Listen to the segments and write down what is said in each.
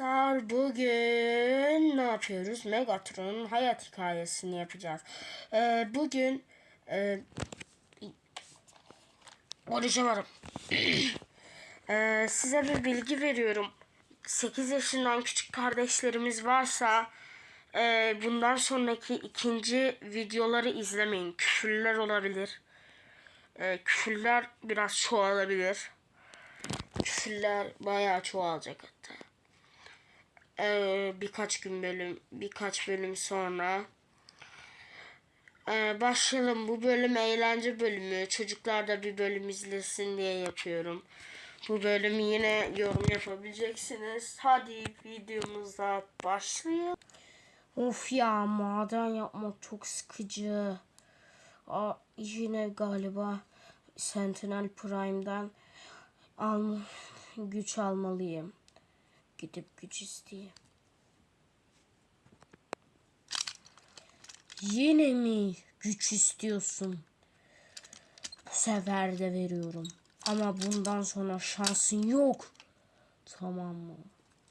Arkadaşlar bugün ne yapıyoruz? Megatron'un hayat hikayesini yapacağız. Ee, bugün e, konuşamadım. Ee, size bir bilgi veriyorum. 8 yaşından küçük kardeşlerimiz varsa e, bundan sonraki ikinci videoları izlemeyin. Küfürler olabilir. E, küfürler biraz çoğalabilir. Küfürler bayağı çoğalacak hatta. Ee, birkaç gün bölüm, birkaç bölüm sonra. Ee, başlayalım. Bu bölüm eğlence bölümü. Çocuklar da bir bölüm izlesin diye yapıyorum. Bu bölümü yine yorum yapabileceksiniz. Hadi videomuza başlayalım. Of ya maden yapmak çok sıkıcı. Aa, yine galiba Sentinel Prime'dan al güç almalıyım. Gidip güç isteyeyim. Yine mi güç istiyorsun? Bu sefer de veriyorum. Ama bundan sonra şansın yok. Tamam mı?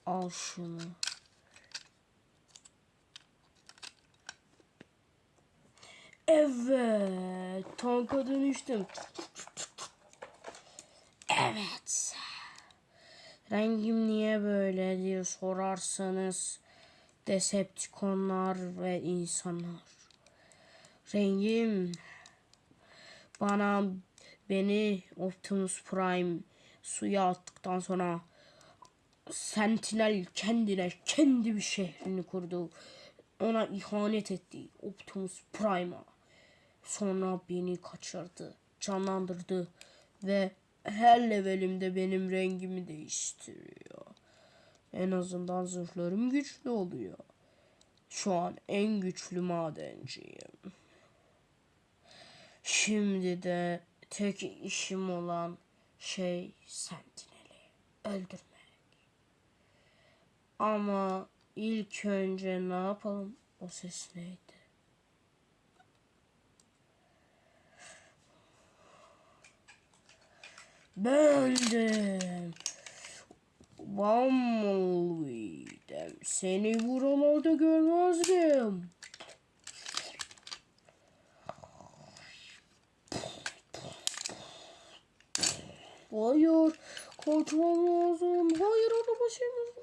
Al şunu. Evet. Tanka dönüştüm. Evet. Rengim niye böyle diye sorarsanız Decepticonlar ve insanlar. Rengim bana beni Optimus Prime suya attıktan sonra Sentinel kendine kendi bir şehrini kurdu. Ona ihanet etti Optimus Prime'a. Sonra beni kaçırdı, canlandırdı ve her levelimde benim rengimi değiştiriyor. En azından zırhlarım güçlü oluyor. Şu an en güçlü madenciyim. Şimdi de tek işim olan şey Sentinel'i öldürmek. Ama ilk önce ne yapalım? O ses neydi? Bendim. Bumblebee'dim. Seni buralarda görmezdim. Hayır. Kaçmam lazım. Hayır araba şeyimiz.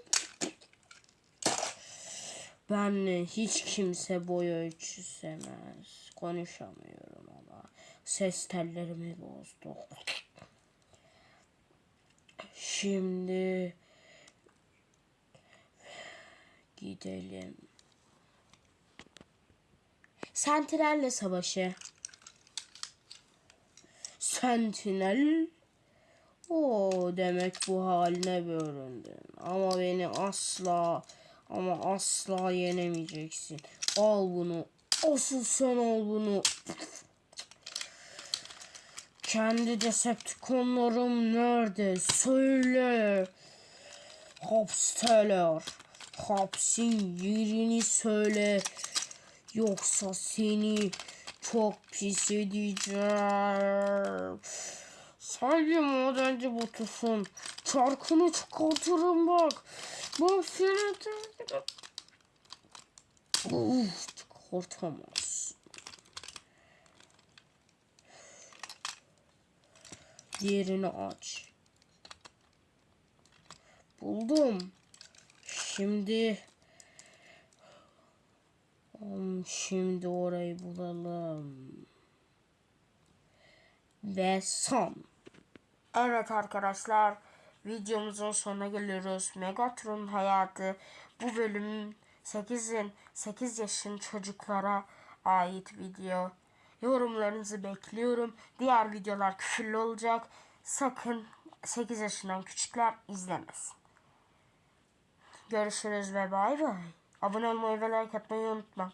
Benle hiç kimse boy ölçüsemez. Konuşamıyorum ama. Ses tellerimi bozdu. Şimdi gidelim. Sentinel'le savaşı. Sentinel o demek bu haline büründün. Ama beni asla ama asla yenemeyeceksin. Al bunu. Asıl sen al bunu. Kendi Decepticonlarım nerede? Söyle. Hapsteler. Hapsin yerini söyle. Yoksa seni çok pis edeceğim. Bir madenci botusun. Çarkını çıkartırım bak. Bak seni... Uf, çıkartamaz. Diğerini aç. Buldum. Şimdi şimdi orayı bulalım. Ve son. Evet arkadaşlar videomuzun sonuna geliyoruz. Megatron hayatı bu bölümün 8'in 8 yaşın çocuklara ait video. Yorumlarınızı bekliyorum. Diğer videolar küfürlü olacak. Sakın 8 yaşından küçükler izlemesin. Görüşürüz ve bay bay. Abone olmayı ve like atmayı unutma.